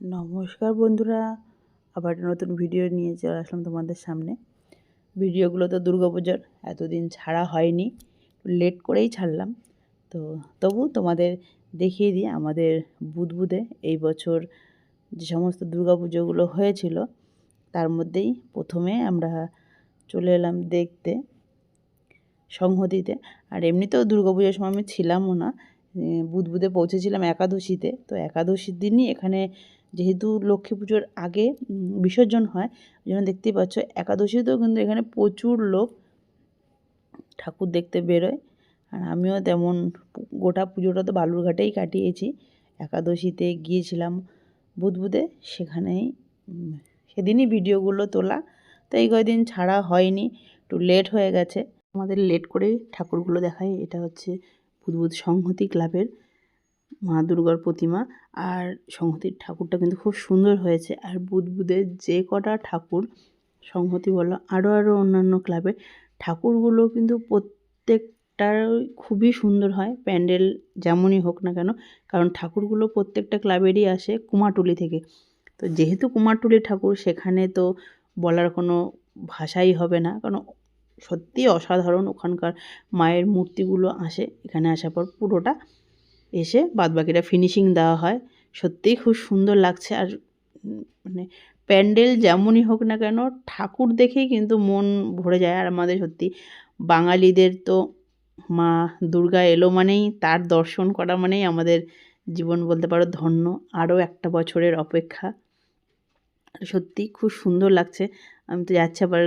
নমস্কার বন্ধুরা, আবার নতুন ভিডিও নিয়ে চলে আসলাম তোমাদের সামনে। ভিডিওগুলো তো দুর্গাপুজোর এতদিন ছাড়া হয়নি লেট করেই ছাড়লাম। তো তবু তোমাদের দেখিয়ে দিই আমাদের বুদবুদে এই বছর যে সমস্ত দুর্গাপুজোগুলো হয়েছিল, তার মধ্যেই প্রথমে আমরা চলে এলাম দেখতে, সংহতিতে। আর এমনিতেও দুর্গাপুজোর সময় আমি ছিলামও না বুধবুধে পৌঁছেছিলাম একাদশীতে। তো একাদশীর দিনই এখানে যেহেতু লক্ষ্মী পুজোর আগে বিসর্জন হয় যেন দেখতেই পাচ্ছ একাদশীতেও কিন্তু এখানে প্রচুর লোক ঠাকুর দেখতে বেরোয়। আর আমিও তেমন গোটা পুজোটা তো বালুরঘাটেই কাটিয়েছি। একাদশীতে গিয়েছিলাম বুধবুধে সেখানেই সেদিনই ভিডিওগুলো তোলা। তো এই কয়দিন ছাড়া হয়নি, একটু লেট হয়ে গেছে। আমাদের লেট করেই ঠাকুরগুলো দেখায় এটা হচ্ছে বুধবুধ সংহতি ক্লাবের মা দুর্গার প্রতিমা আর সংহতির ঠাকুরটা কিন্তু খুব সুন্দর হয়েছে। আর বুধবুধের যে কটা ঠাকুর, সংহতি বলো আরও আরও অন্যান্য ক্লাবের ঠাকুরগুলো কিন্তু প্রত্যেকটার খুবই সুন্দর হয়। প্যান্ডেল যেমনই হোক না কেন, কারণ ঠাকুরগুলো প্রত্যেকটা ক্লাবেরই আসে কুমারটুলি থেকে। তো যেহেতু কুমারটুলি ঠাকুর, সেখানে তো বলার কোনো ভাষাই হবে না, কারণ সত্যি অসাধারণ ওখানকার মায়ের মূর্তিগুলো আসে এখানে আসার পর পুরোটা। এসে বাদবাকিটা ফিনিশিং দেওয়া হয়। সত্যিই খুব সুন্দর লাগছে আর মানে প্যান্ডেল যেমনই হোক না কেন, ঠাকুর দেখেই কিন্তু মন ভরে যায়। আর আমাদের সত্যি বাঙালিদের তো মা দুর্গা এলো মানেই তার দর্শন করা মানেই আমাদের জীবন বলতে পারো ধন্য, আরও একটা বছরের অপেক্ষা। সত্যি খুব সুন্দর লাগছে। আমি তো যাচ্ছি আবার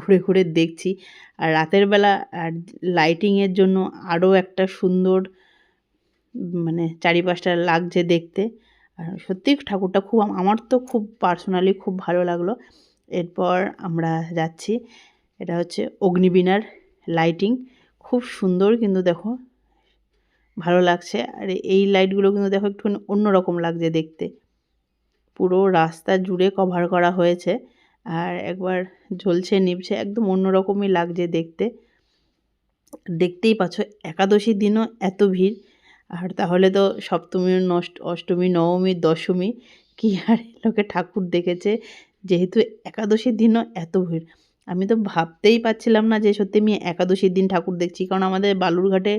ঘুরে ঘুরে দেখছি। আর রাতের বেলা আর লাইটিংয়ের জন্য আরও একটা সুন্দর মানে চারিপাশটা লাগছে দেখতে। আর সত্যিই ঠাকুরটা খুব আমার তো খুব পার্সোনালি খুব ভালো লাগল। এরপর আমরা যাচ্ছি। এটা হচ্ছে অগ্নিবীণার লাইটিং খুব সুন্দর কিন্তু দেখো। ভালো লাগছে। আর এই লাইটগুলো কিন্তু দেখো একটু অন্যরকম লাগছে দেখতে। পুরো রাস্তা জুড়ে কভার করা হয়েছে। আর একবার ঝলছে নিভছে একদম অন্যরকমই লাগছে দেখতে। দেখতেই পাচ্ছ একাদশীর দিনও এত ভিড়। আর তাহলে তো সপ্তমী, নষ্ট, অষ্টমী, নবমী, দশমী, কি আর লোকে ঠাকুর দেখেছে? যেহেতু একাদশীর দিনও এত ভিড়। আমি তো ভাবতেই পারছিলাম না যে সত্যি আমি একাদশীর দিন ঠাকুর দেখছি। কারণ আমাদের বালুরঘাটে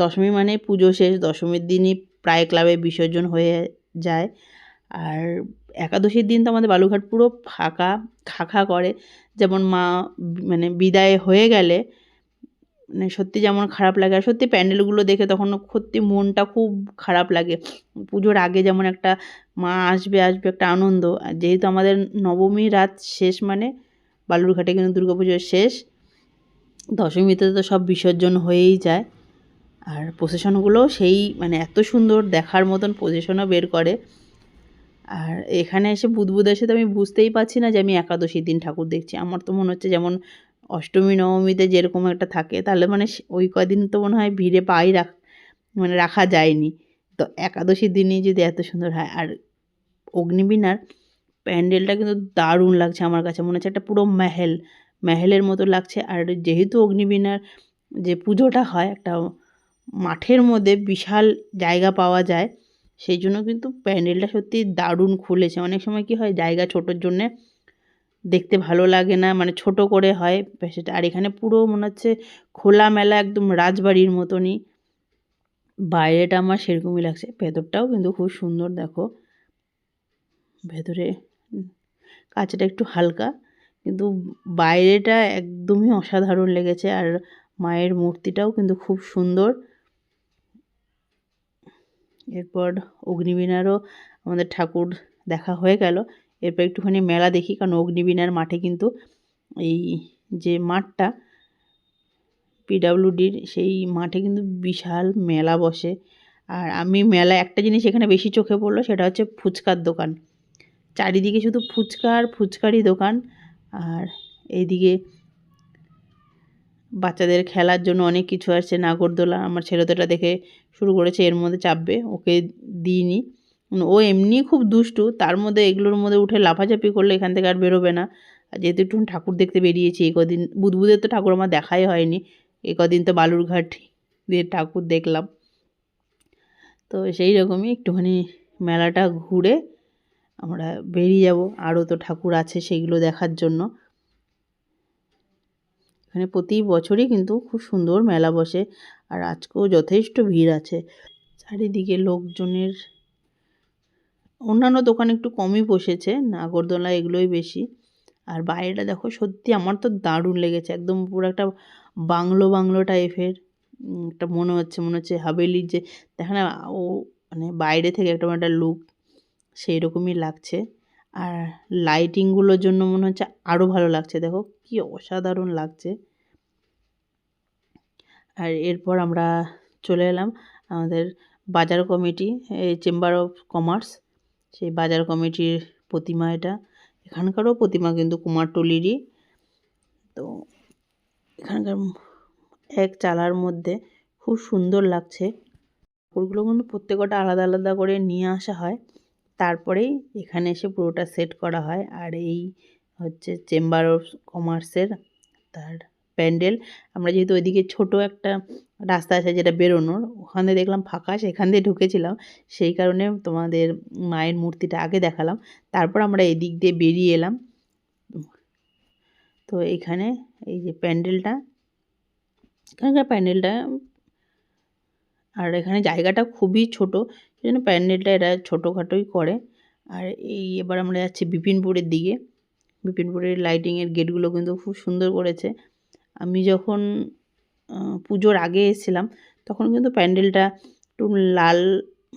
দশমী মানে পুজো শেষ। দশমীর দিনই প্রায় ক্লাবে বিসর্জন হয়ে যায়। আর একাদশীর দিন তো আমাদের বালুরঘাট পুরো ফাঁকা, খাখা করে। যেমন মা মানে বিদায় হয়ে গেলে মানে সত্যি যেমন খারাপ লাগে। আর সত্যি প্যান্ডেলগুলো দেখে তখন সত্যি মনটা খুব খারাপ লাগে। পুজোর আগে যেমন একটা মা আসবে আসবে একটা আনন্দ। আর যেহেতু আমাদের নবমী রাত শেষ মানে বালুরঘাটে কিন্তু দুর্গা পুজো শেষ, দশমীতে তো সব বিসর্জন হয়েই যায়। আর প্রসেশনগুলোও সেই মানে এত সুন্দর দেখার মতন প্রসেশনও বের করে। আর এখানে এসে বুধবুধ এসে তো আমি বুঝতেই পারছি না যে আমি একাদশী দিন ঠাকুর দেখছি। আমার তো মনে হচ্ছে যেমন অষ্টমী, নবমীতে যেরকম একটা থাকে, তাহলে মানে ওই কদিন তো মনে হয় ভিড়ে পাই রাখ মানে রাখা যায়নি। তো একাদশীর দিনই যদি এত সুন্দর হয়, আর অগ্নিবীণার প্যান্ডেলটা কিন্তু দারুণ লাগছে আমার কাছে, মনে হচ্ছে একটা পুরো মেহেল, মেহেলের মতো লাগছে। আর যেহেতু অগ্নিবীণার যে পুজোটা হয়, একটা মাঠের মধ্যে বিশাল জায়গা পাওয়া যায়, সেই জন্য কিন্তু প্যান্ডেলটা সত্যি দারুণ খুলেছে। অনেক সময় কি হয়, জায়গা ছোটোর জন্যে দেখতে ভালো লাগে না মানে ছোট করে হয় সেটা। আর এখানে পুরো মনে হচ্ছে খোলামেলা একদম রাজবাড়ির মতনই। বাইরেটা আমার সেরকমই লাগছে। ভেতরটাও কিন্তু খুব সুন্দর, দেখো। ভেতরে কাঁচটা একটু হালকা, কিন্তু বাইরেটা একদমই অসাধারণ লেগেছে। আর মায়ের মূর্তিটাও কিন্তু খুব সুন্দর। এরপর অগ্নিবীণারও আমাদের ঠাকুর দেখা হয়ে গেল। এরপর একটুখানি মেলা দেখি, কারণ অগ্নিবীণার মাঠে কিন্তু এই যে মাঠটা, পিডাব্লিউডির সেই মাঠে কিন্তু বিশাল মেলা বসে। আর আমি মেলা একটা জিনিস এখানে বেশি চোখে পড়ল, সেটা হচ্ছে ফুচকার দোকান। চারিদিকে শুধু ফুচকা আর ফুচকারই দোকান, আর এইদিকে বাচ্চাদের খেলার জন্য অনেক কিছু আসছে। নাগরদোলা, আমার ছেলে তো দেখে শুরু করেছে, এর মধ্যে চাপবে, ওকে দিইনি। ও এমনি খুব দুষ্টু, তার মধ্যে এগুলোর মধ্যে উঠে লাফাঝাপি করলে এখান থেকে আর বেরোবে না। আর যেহেতু একটু ঠাকুর দেখতে বেরিয়েছি, এই কদিন বুধবুধের তো ঠাকুর আমার দেখাই হয়নি, এই কদিন তো বালুরঘাট দিয়ে ঠাকুর দেখলাম। তো সেই রকমই একটুখানি মেলাটা ঘুরে আমরা বেরিয়ে যাব, আরও তো ঠাকুর আছে সেইগুলো দেখার জন্য। এখানে প্রতি বছরই কিন্তু খুব সুন্দর মেলা বসে, আর আজকেও যথেষ্ট ভিড় আছে। চারিদিকে লোকজনের অন্যান্য দোকান একটু কমই বসেছে, নাগরদোলা এগুলোই বেশি। আর বাইরেটা দেখো, সত্যি আমার তো দারুণ লেগেছে, একদম পুরো একটা বাংলো বাংলো টাইপের। একটা মনে হচ্ছে মনে হচ্ছে হাভেলির যে, দেখে না, ও মানে বাইরে থেকে একটা একটা লুক সেই রকমই লাগছে। আর লাইটিংগুলোর জন্য মনে হচ্ছে আরও ভালো লাগছে, দেখো কি অসাধারণ লাগছে। আর এরপর আমরা চলে এলাম আমাদের বাজার কমিটি চেম্বার অফ কমার্স সেই বাজার কমিটির প্রতিমা এটা। এখানকারও প্রতিমা কিন্তু কুমারটুলিরই তো এখানকার এক চালার মধ্যে খুব সুন্দর লাগছে। ঠাকুরগুলো কিন্তু প্রত্যেকটা আলাদা আলাদা করে নিয়ে আসা হয়। তারপরেই এখানে এসে পুরোটা সেট করা হয়। আর এই হচ্ছে চেম্বার অফ কমার্সের তার প্যান্ডেল। আমরা যেহেতু ওইদিকে ছোট একটা রাস্তা আছে যেটা বেরোনোর, ওখানে দেখলাম ফাঁকা, সেখান দিয়ে ঢুকেছিলাম। সেই কারণে তোমাদের মায়ের মূর্তিটা আগে দেখালাম। তারপর আমরা এদিক দিয়ে বেরিয়ে এলাম। তো এখানে এই যে প্যান্ডেলটা, এখানকার প্যান্ডেলটা, আর এখানে জায়গাটা খুবই ছোট সেই জন্য প্যান্ডেলটা এরা ছোটোখাটোই করে। আর এই এবার আমরা যাচ্ছি বিপিনপুরের দিকে। বিপিনপুরের লাইটিংয়ের গেটগুলো কিন্তু খুব সুন্দর করেছে। আমি যখন পুজোর আগে এসেছিলাম, তখন কিন্তু প্যান্ডেলটা একটু লাল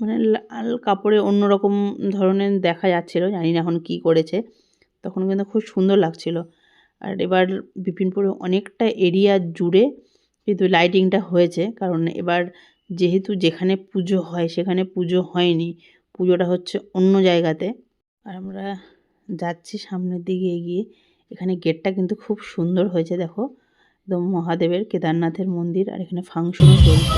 মানে লাল কাপড়ে অন্যরকম ধরনের দেখা যাচ্ছিল, জানি না এখন কী করেছে। তখন কিন্তু খুব সুন্দর লাগছিল। আর এবার বিপিনপুরে অনেকটা এরিয়া জুড়ে কিন্তু লাইটিংটা হয়েছে, কারণ এবার যেহেতু যেখানে পুজো হয়, সেখানে পুজো হয়নি, পুজোটা হচ্ছে অন্য জায়গাতে। আর আমরা যাচ্ছি সামনের দিকে এগিয়ে, এখানে গেটটা কিন্তু খুব সুন্দর হয়েছে, দেখো। একদম মহাদেবের কেদারনাথের মন্দির আর এখানে ফাংশনও চলছে।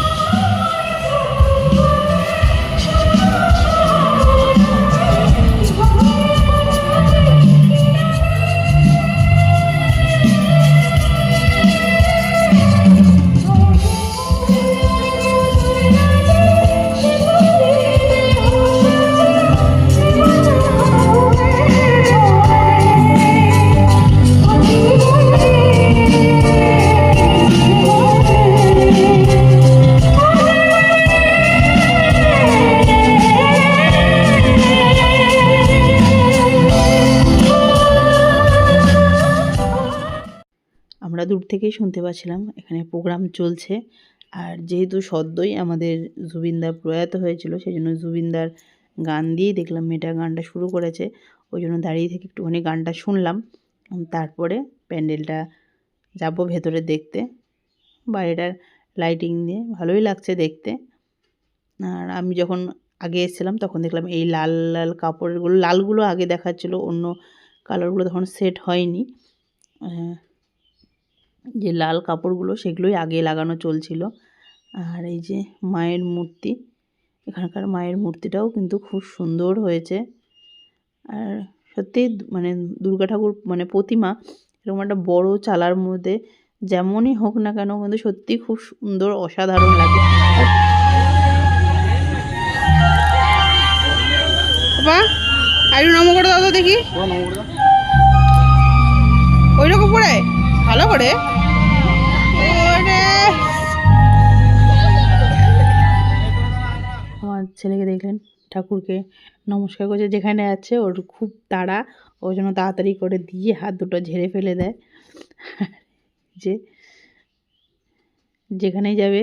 থেকেই শুনতে পাচ্ছিলাম, এখানে প্রোগ্রাম চলছে। আর যেহেতু সদ্যই আমাদের জুবিনদার প্রয়াত হয়েছিল সেই জন্য জুবিনদার গান দিয়েই দেখলাম মেয়েটা গানটা শুরু করেছে। ওই জন্য দাঁড়িয়ে থেকে একটুখানি গানটা শুনলাম। তারপরে প্যান্ডেলটা যাব ভেতরে দেখতে। বাইরেটার লাইটিং দিয়ে ভালোই লাগছে দেখতে। আর আমি যখন আগে এসেছিলাম, তখন দেখলাম এই লাল লাল কাপড়গুলো, লালগুলো আগে দেখাচ্ছিলো, অন্য কালারগুলো তখন সেট হয়নি। যে লাল কাপড়গুলো সেগুলোই আগে লাগানো চলছিল। আর এই যে মায়ের মূর্তি এখানকার মায়ের মূর্তিটাও কিন্তু খুব সুন্দর হয়েছে। আর সত্যি মানে দুর্গা ঠাকুর মানে প্রতিমা এরকম একটা বড় চালার মধ্যে যেমনই হোক না কেন কিন্তু সত্যি খুব সুন্দর অসাধারণ লাগে। বাবা আরু নম করে দাও তো দেখি। ওই রকম করে? ভালো করে? আমার ছেলেকে দেখলেন, ঠাকুরকে নমস্কার করছে, যেখানে আছে ওর খুব তাড়া ওই জন্য তাড়াতাড়ি করে দিয়ে হাত দুটো ঝেড়ে ফেলে দেয়। যে যেখানেই যাবে,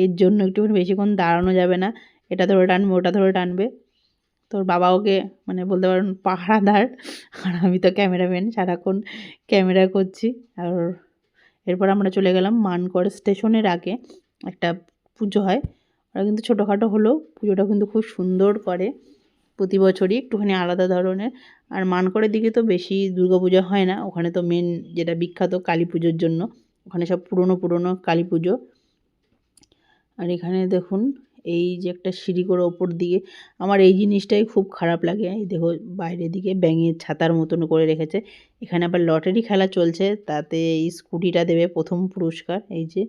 এর জন্য একটুখানি বেশিক্ষণ দাঁড়ানো যাবে না, এটা ধরে টানবে, ওটা ধরে টানবে। তোর বাবা ওকে মানে বলতে পারেন পাহারাদার, আর আমি তো ক্যামেরাম্যান, সারাক্ষণ ক্যামেরা করছি, আর এরপর আমরা চলে গেলাম মানগড় স্টেশনের আগে। একটা পুজো হয়। ওরা কিন্তু ছোটোখাটো হলেও পুজোটা কিন্তু খুব সুন্দর করে। প্রতি বছরই একটুখানি আলাদা ধরনের। আর মানকড়ের দিকে তো বেশি দুর্গাপূজা হয় না। ওখানে তো মেন যেটা বিখ্যাত কালী পুজোর জন্য। ওখানে সব পুরনো পুরনো কালী পুজো। আর এখানে দেখুন এই যে একটা সিঁড়ি করে ওপর দিকে আমার এই জিনিসটাই খুব খারাপ লাগে। এই দেখো, বাইরের দিকে ব্যাঙের ছাতার মতন করে রেখেছে। এখানে আবার লটারি খেলা চলছে, তাতে এই স্কুটিটা দেবে প্রথম পুরস্কার, এই যে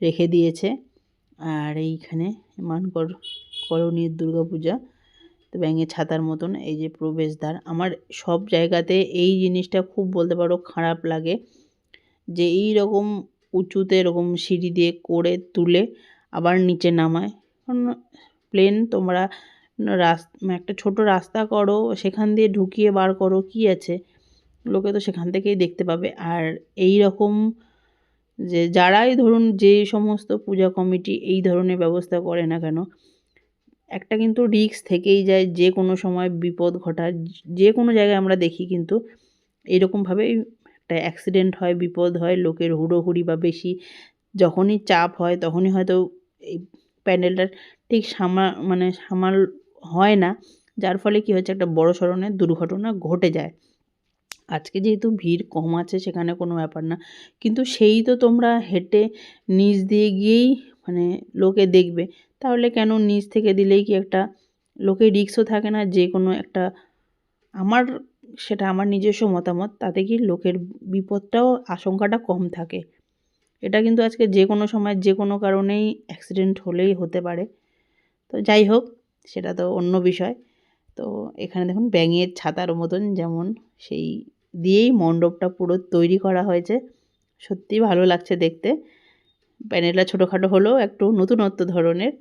রেখে দিয়েছে। আর এইখানে মানকর করণীয় দুর্গা পূজা, তো ব্যাঙের ছাতার মতন, এই যে প্রবেশদ্বার। আমার সব জায়গাতে এই জিনিসটা খুব বলতে পারো খারাপ লাগে, যে এই রকম উঁচুতে এরকম সিঁড়ি দিয়ে করে তুলে আবার নিচে নামায়। প্লেন তোমরা রাস একটা ছোট রাস্তা করো, সেখান দিয়ে ঢুকিয়ে বার করো, কী আছে? লোকে তো সেখান থেকেই দেখতে পাবে। আর এই রকম যে যারাই ধরুন যে সমস্ত পূজা কমিটি এই ধরনের ব্যবস্থা করে না কেন, একটা কিন্তু রিস্ক থেকেই যায় যে কোনো সময় বিপদ ঘটার। যে কোনো জায়গায় আমরা দেখি কিন্তু এইরকমভাবেই একটা অ্যাক্সিডেন্ট হয়, বিপদ হয়, লোকের হুড়োহুড়ি বা বেশি, যখনই চাপ হয় তখনই হয়তো এই প্যান্ডেলটা ঠিক সামা মানে সামাল হয় না। যার ফলে কী হচ্ছে একটা বড় সড়নের দুর্ঘটনা ঘটে যায়। আজকে যেহেতু ভিড় কম আছে, সেখানে কোনো ব্যাপার না। কিন্তু সেই তো তোমরা হেঁটে নিচ দিয়ে গিয়েই মানে লোকে দেখবে। তাহলে কেন নিচ থেকে দিলেই কি একটা লোকে রিক্সও থাকে না? যে কোনো একটা আমার, সেটা আমার নিজস্ব মতামত, তাতে কি লোকের বিপদটাও, আশঙ্কাটা কম থাকে। এটা কিন্তু আজকে যে কোনো সময়, যে কোনো কারণেই অ্যাক্সিডেন্ট হলেই হতে পারে। তো যাই হোক, সেটা তো অন্য বিষয়। তো এখানে দেখুন, ব্যাঙের ছাতার মতন যেমন সেই দিয়েই মণ্ডপটা পুরো তৈরি করা হয়েছে। সত্যি ভালো লাগছে দেখতে। প্যানেলটা ছোটোখাটো হলেও একটু নতুনত্ব ধরনের।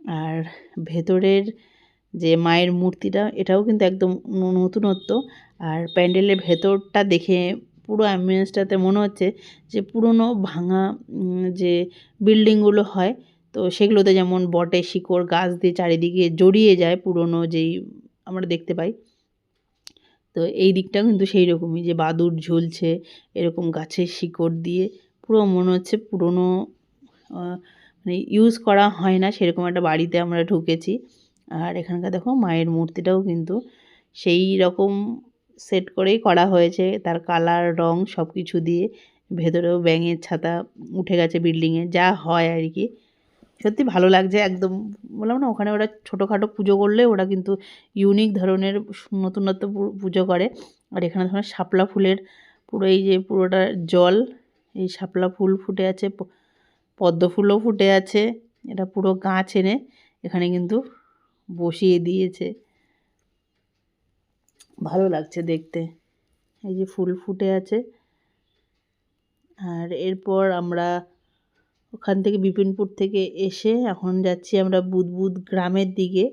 আর ভেতরের যে মায়ের মূর্তিটা, এটাও কিন্তু একদম নতুনত্ব। আর প্যান্ডেলের ভেতরটা দেখে পুরো অ্যাম্বিয়েন্সটাতে মনে হচ্ছে যে পুরনো ভাঙা যে বিল্ডিংগুলো হয়, তো সেগুলোতে যেমন বটে শিকড়, গাছ দিয়ে চারিদিকে জড়িয়ে যায় পুরনো যেই আমরা দেখতে পাই, তো এই দিকটা কিন্তু সেই রকমই যে বাদুর ঝুলছে, এরকম গাছের শিকড় দিয়ে পুরো মনে হচ্ছে পুরনো মানে ইউজ করা হয় না, সেরকম একটা বাড়িতে আমরা ঢুকেছি। আর এখানকার দেখো মায়ের মূর্তিটাও কিন্তু সেই রকম সেট করেই করা হয়েছে। তার কালার রং সব কিছু দিয়ে ভেতরেও ব্যাঙের ছাতা উঠে গেছে বিল্ডিংয়ে যা হয় আর কি। সত্যি ভালো লাগছে একদম। বললাম না, ওখানে ওরা ছোটোখাটো পুজো করলে ওরা কিন্তু ইউনিক ধরনের নতুনত্ব পুজো করে। আর এখানে ধরনের শাপলা ফুলের পুরো এই যে পুরোটা জল, এই শাপলা ফুল ফুটে আছে পদ্ম ফুলও ফুটে আছে। এটা পুরো গাছ এনে এখানে কিন্তু বসিয়ে দিয়েছে। ভালো লাগছে দেখতে। এই যে ফুল ফুটে আছে। আর এরপর আমরা ওখান থেকে বিপিনপুর থেকে এসে এখন যাচ্ছি আমরা বুদবুদ গ্রামের দিকে।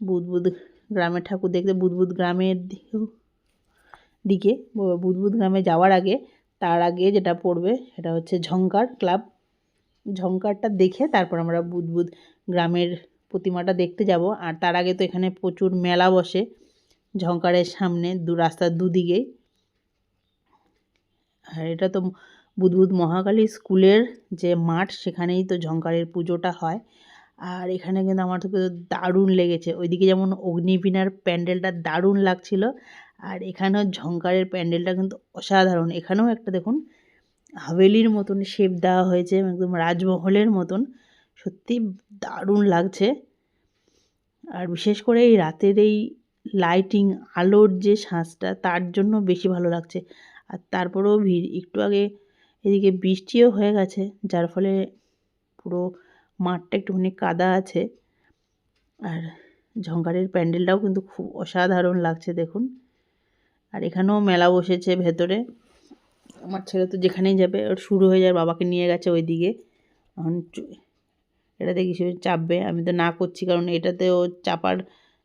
বুদবুদ গ্রামের ঠাকুর দেখতে, বুদবুদ গ্রামের দিকে বুদবুদ গ্রামে যাওয়ার আগে, তার আগে যেটা পড়বে সেটা হচ্ছে ঝঙ্কার ক্লাব। ঝঙ্কারটা দেখে তারপর আমরা বুদবুদ গ্রামের প্রতিমাটা দেখতে যাব। আর তার আগে তো এখানে প্রচুর মেলা বসে। ঝঙ্কারের সামনে দু রাস্তার দুদিকেই আর এটা তো বুধবুধ মহাকালী স্কুলের যে মাঠ, সেখানেই তো ঝঙ্কারের পুজোটা হয়। আর এখানে কিন্তু আমার তো দারুণ লেগেছে। ওইদিকে যেমন অগ্নিবীণার প্যান্ডেলটা দারুণ লাগছিল, আর এখানেও ঝঙ্কারের প্যান্ডেলটা কিন্তু অসাধারণ। এখানেও একটা দেখুন, হাভেলির মতন শেপ দেওয়া হয়েছে, একদম রাজমহলের মতন। সত্যি দারুণ লাগছে। আর বিশেষ করে এই রাতের এই লাইটিং আলোর যে সাঁজটা, তার জন্য বেশি ভালো লাগছে। আর তারপরেও ভিড়, একটু আগে এদিকে বৃষ্টিও হয়ে গেছে, যার ফলে পুরো মাঠটা একটুখানি কাদা আছে। আর ঝঙ্কারের প্যান্ডেলটাও কিন্তু খুব অসাধারণ লাগছে, দেখুন। আর এখানেও মেলা বসেছে ভেতরে। আমার ছেলে তো যেখানেই যাবে, ওর শুরু হয়ে যায় বাবাকে নিয়ে গেছে ওই দিকে এখন এটাতে কিছু চাপবে, আমি তো না করছি, কারণ এটাতে ও চাপার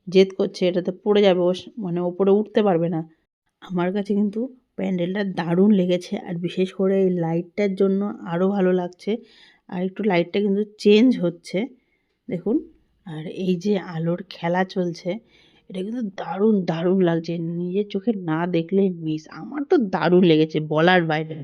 জেদ করছে, এটাতে পড়ে যাবে ও মানে ওপরে উঠতে পারবে না। আমার কাছে কিন্তু প্যান্ডেলটা দারুণ লেগেছে, আর বিশেষ করে এই লাইটটার জন্য আরও ভালো লাগছে। আর একটু লাইটটা কিন্তু চেঞ্জ হচ্ছে, দেখুন। আর এই যে আলোর খেলা চলছে, এটা কিন্তু দারুণ দারুণ লাগছে। নিজের চোখে না দেখলে মিস আমার তো দারুণ লেগেছে, বলার বাইরে।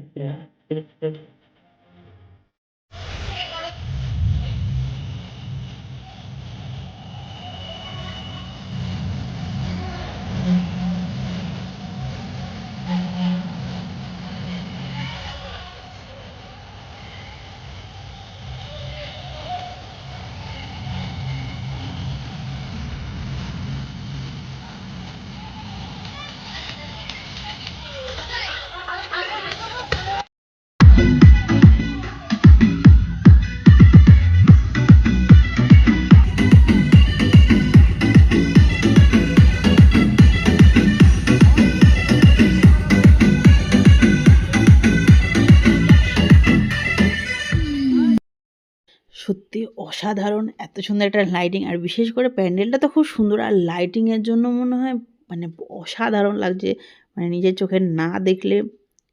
অসাধারণ, এত সুন্দর একটা লাইটিং আর বিশেষ করে প্যান্ডেলটা তো খুব সুন্দর, আর লাইটিংয়ের জন্য মনে হয় মানে অসাধারণ লাগছে মানে নিজের চোখে না দেখলে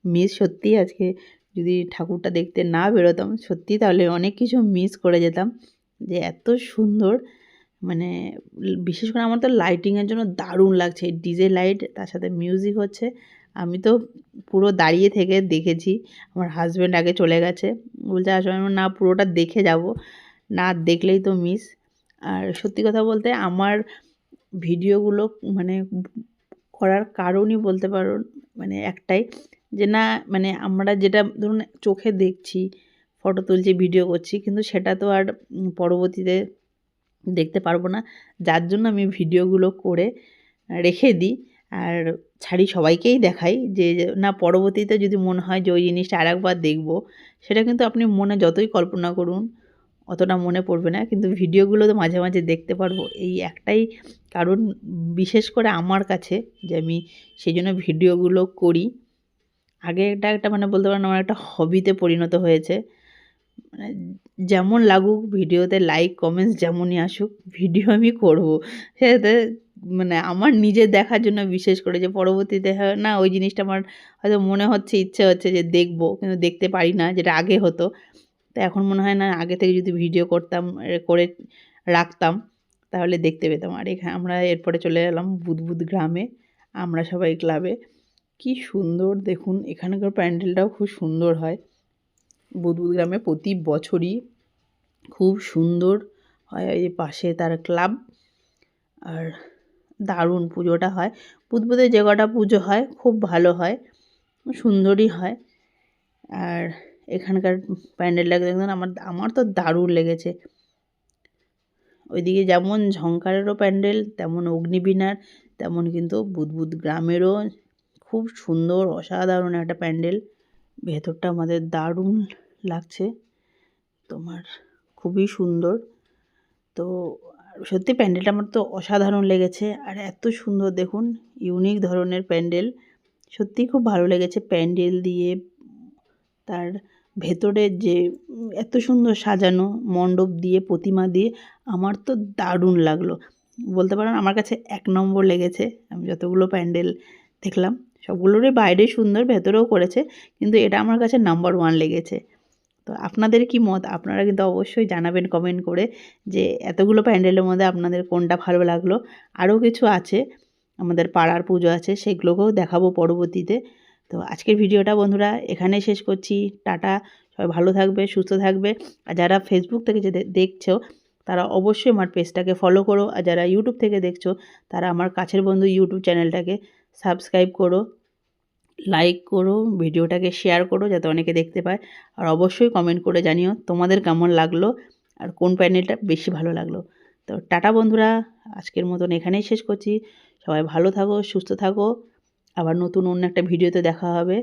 মিস সত্যিই আজকে যদি ঠাকুরটা দেখতে না বেরোতাম, সত্যি তাহলে অনেক কিছু মিস করে যেতাম, যে এত সুন্দর মানে বিশেষ করে আমার তো লাইটিংয়ের জন্য দারুণ লাগছে ডিজে লাইট তার সাথে মিউজিক হচ্ছে আমি তো পুরো দাঁড়িয়ে থেকে দেখেছি, আমার হাজব্যান্ড আগে চলে গেছে। বলছে আসলে না, পুরোটা দেখে যাব। না দেখলেই তো মিস আর সত্যি কথা বলতে আমার ভিডিওগুলো মানে করার কারণই বলতে পারো মানে একটাই যে, না মানে আমরা যেটা ধরুন চোখে দেখছি ফটো তুলছি ভিডিও করছি, কিন্তু সেটা তো আর পরবর্তীতে দেখতে পারব না। যার জন্য আমি ভিডিওগুলো করে রেখে দিই। আর ছাড়ি সবাইকেই দেখাই যে না, পরবর্তীতে যদি মনে হয় যে, ওই জিনিসটা আরেকবার দেখব, সেটা কিন্তু আপনি মনে যতই কল্পনা করুন, অতটা মনে পড়বে না। কিন্তু ভিডিওগুলো তো মাঝে মাঝে দেখতে পারব। এই একটাই কারণ বিশেষ করে আমার কাছে যে, আমি সেই জন্য ভিডিওগুলো করি। আগে এটা একটা মানে বলতে পারেন আমার একটা হবিতে পরিণত হয়েছে। মানে যেমন লাগুক, ভিডিওতে লাইক কমেন্টস যেমনই আসুক, ভিডিও আমি করব। সেটাতে মানে আমার নিজের দেখার জন্য বিশেষ করে যে পরবর্তীতে না ওই জিনিসটা আমার হয়তো মনে হচ্ছে, ইচ্ছে হচ্ছে যে দেখব, কিন্তু দেখতে পারি না যেটা আগে হতো। তো এখন মনে হয় না, আগে থেকে যদি ভিডিও করতাম করে রাখতাম, তাহলে দেখতে পেতাম। আর এখানে আমরা এরপরে চলে এলাম বুদবুদ গ্রামে, আমরা সবাই ক্লাবে কি সুন্দর, দেখুন, এখানকার প্যান্ডেলটাও খুব সুন্দর হয়। বুদবুদ গ্রামে প্রতি বছরই খুব সুন্দর হয়, এই পাশে তার ক্লাব আর দারুণ পুজোটা হয়। বুদবুদে যে কটা পুজো হয়, খুব ভালো হয়, সুন্দরই হয়। আর এখানকার প্যান্ডেল প্যান্ডেলটা দেখুন আমার আমার তো দারুণ লেগেছে। ওইদিকে যেমন ঝঙ্কারেরও প্যান্ডেল, তেমন অগ্নিবীণার, তেমন কিন্তু বুদবুদ গ্রামেরও খুব সুন্দর, অসাধারণ একটা প্যান্ডেল। ভেতরটা আমাদের দারুণ লাগছে। তোমার খুবই সুন্দর। তো সত্যি প্যান্ডেলটা আমার তো অসাধারণ লেগেছে। আর এত সুন্দর দেখুন ইউনিক ধরনের প্যান্ডেল। সত্যিই খুব ভালো লেগেছে প্যান্ডেল দিয়ে, তার ভেতরের যে, এত সুন্দর সাজানো মণ্ডপ দিয়ে, প্রতিমা দিয়ে, আমার তো দারুণ লাগল। বলতে পারেন আমার কাছে এক নম্বর লেগেছে। আমি যতগুলো প্যান্ডেল দেখলাম, সবগুলোরই বাইরে সুন্দর ভেতরেও করেছে, কিন্তু এটা আমার কাছে নাম্বার ওয়ান লেগেছে। তো আপনাদের কি মত? আপনারা কিন্তু অবশ্যই জানাবেন কমেন্ট করে যে এতগুলো প্যান্ডেলের মধ্যে আপনাদের কোনটা ভালো লাগল। আরও কিছু আছে, আমাদের পাড়ার পুজো আছে, সেগুলোকেও দেখাবো পরবর্তীতে। তো আজকের ভিডিওটা বন্ধুরা এখানে শেষ করছি। টাটা, সবাই ভালো থাকবে, সুস্থ থাকবে। আর যারা ফেসবুক থেকে যে দেখছ, তারা অবশ্যই আমার পেজটাকে ফলো করো। আর যারা ইউটিউব থেকে দেখছ, তারা আমার কাছের বন্ধু ইউটিউব চ্যানেলটাকে সাবস্ক্রাইব করো। লাইক করো, ভিডিওটাকে শেয়ার করো যাতে অনেকে দেখতে পায়। আর অবশ্যই কমেন্ট করে জানিও তোমাদের কেমন লাগল আর কোন প্যানেলটা বেশি ভালো লাগল। তো টাটা বন্ধুরা, আজকের মতন এখানেই শেষ করছি। সবাই ভালো থাকো, সুস্থ থাকো। আবার নতুন অন্য একটা ভিডিওতে দেখা হবে।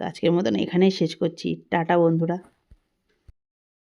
তো আজকের মতন এখানেই শেষ করছি। টাটা বন্ধুরা।